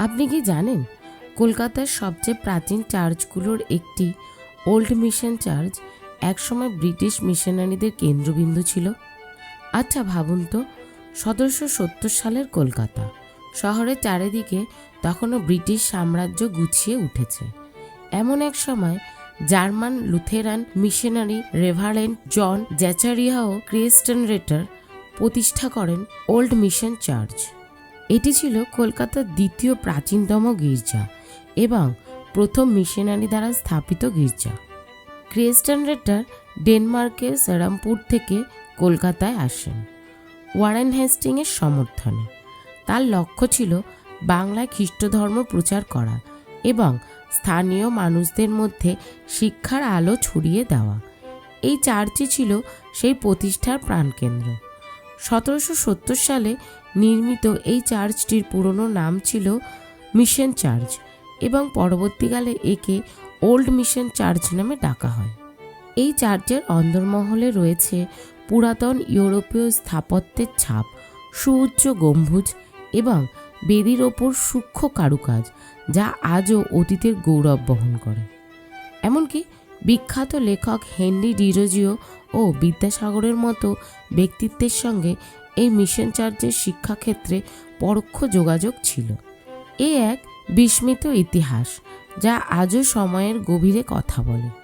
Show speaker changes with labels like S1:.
S1: আপনি কি জানেন, কলকাতার সবচেয়ে প্রাচীন চার্চগুলোর একটি ওল্ড মিশন চার্চ একসময় ব্রিটিশ মিশনারিদের কেন্দ্রবিন্দু ছিল? আচ্ছা ভাবুন তো, সতেরোশো সত্তর সালের কলকাতা। শহরের চারিদিকে তখনও ব্রিটিশ সাম্রাজ্য গুছিয়ে উঠেছে। এমন এক সময় German Lutheran missionary reverend John জ্যাচারিয়াও ক্রিয়েস্টন রেটার প্রতিষ্ঠা করেন ওল্ড মিশন চার্চ। এটি ছিল কলকাতার দ্বিতীয় প্রাচীনতম গির্জা এবং প্রথম মিশনারি দ্বারা স্থাপিত গির্জা। ক্রিয়েস্টান রেটার ডেনমার্কের সেরামপুর থেকে কলকাতায় আসেন। ওয়ারেন হেস্টিংয়ের সমর্থনে। তার লক্ষ্য ছিল বাংলায় খ্রিস্ট ধর্ম প্রচার করা এবং স্থানীয় মানুষদের মধ্যে শিক্ষার আলো ছড়িয়ে দেওয়া। এই চার্চই ছিল সেই প্রতিষ্ঠার প্রাণকেন্দ্র। সতেরোশো সত্তর সালে নির্মিত এই চার্চটির পুরনো নাম ছিল মিশন চার্চ এবং পরবর্তীকালে একে ওল্ড মিশন চার্চ নামে ডাকা হয়। এই চার্চের অন্দরমহলে রয়েছে পুরাতন ইউরোপীয় স্থাপত্যের ছাপ, সুউচ্চ গম্বুজ এবং বেদির ওপর সূক্ষ্ম কারুকাজ যা আজও অতীতের গৌরব বহন করে। এমনকি বিখ্যাত লেখক হেনরি ডিরোজিও ও বিদ্যাসাগরের মতো ব্যক্তিত্বের সঙ্গে এই মিশন চার্চের শিক্ষাক্ষেত্রে পরোক্ষ যোগাযোগ ছিল। এ এক বিস্মিত ইতিহাস, যা আজও সময়ের গভীরে কথা বলে।